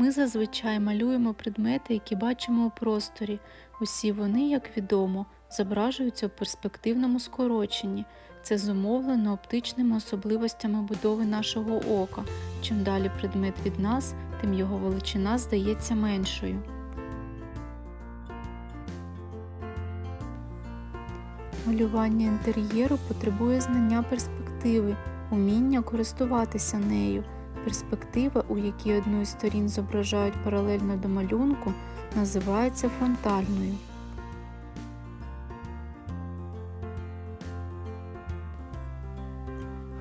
Ми зазвичай малюємо предмети, які бачимо у просторі. Усі вони, як відомо, зображуються у перспективному скороченні. Це зумовлено оптичними особливостями будови нашого ока. Чим далі предмет від нас, тим його величина здається меншою. Малювання інтер'єру потребує знання перспективи, уміння користуватися нею. Перспектива, у якій одну із сторін зображають паралельно до малюнку, називається фронтальною.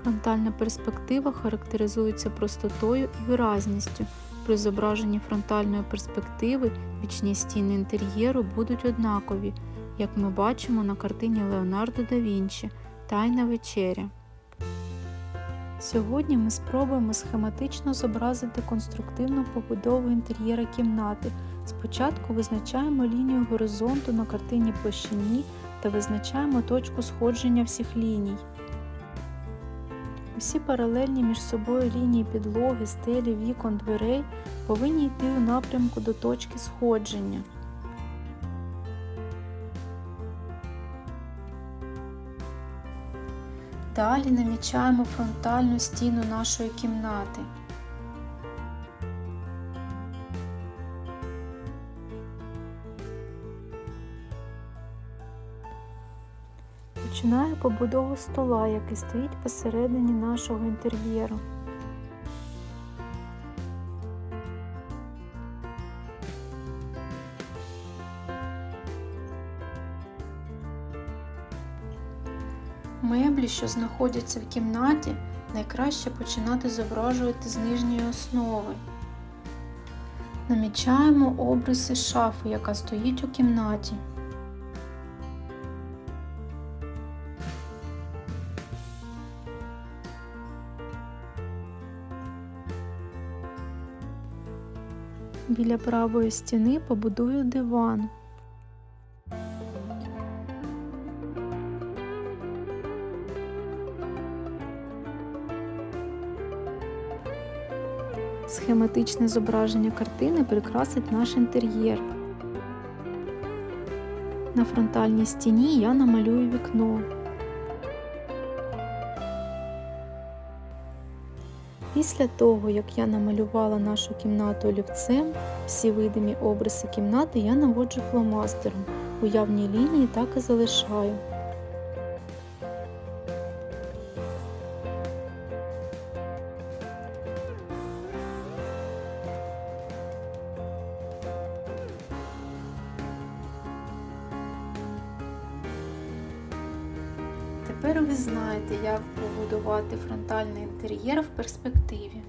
Фронтальна перспектива характеризується простотою і виразністю. При зображенні фронтальної перспективи бічні стіни інтер'єру будуть однакові, як ми бачимо на картині Леонардо да Вінчі Тайна вечеря. Сьогодні ми спробуємо схематично зобразити конструктивну побудову інтер'єра кімнати. Спочатку визначаємо лінію горизонту на картині площині та визначаємо точку сходження всіх ліній. Усі паралельні між собою лінії підлоги, стелі, вікон, дверей повинні йти у напрямку до точки сходження. Далі намічаємо фронтальну стіну нашої кімнати. Починаю побудову стола, який стоїть посередині нашого інтер'єру. Меблі, що знаходяться в кімнаті, найкраще починати зображувати з нижньої основи. Намічаємо обриси шафи, яка стоїть у кімнаті. Біля правої стіни побудую диван. Схематичне зображення картини прикрасить наш інтер'єр. На фронтальній стіні я намалюю вікно. Після того, як я намалювала нашу кімнату олівцем, всі видимі обриси кімнати я наводжу фломастером. Уявні лінії так і залишаю. Тепер ви знаєте, як побудувати фронтальний інтер'єр в перспективі.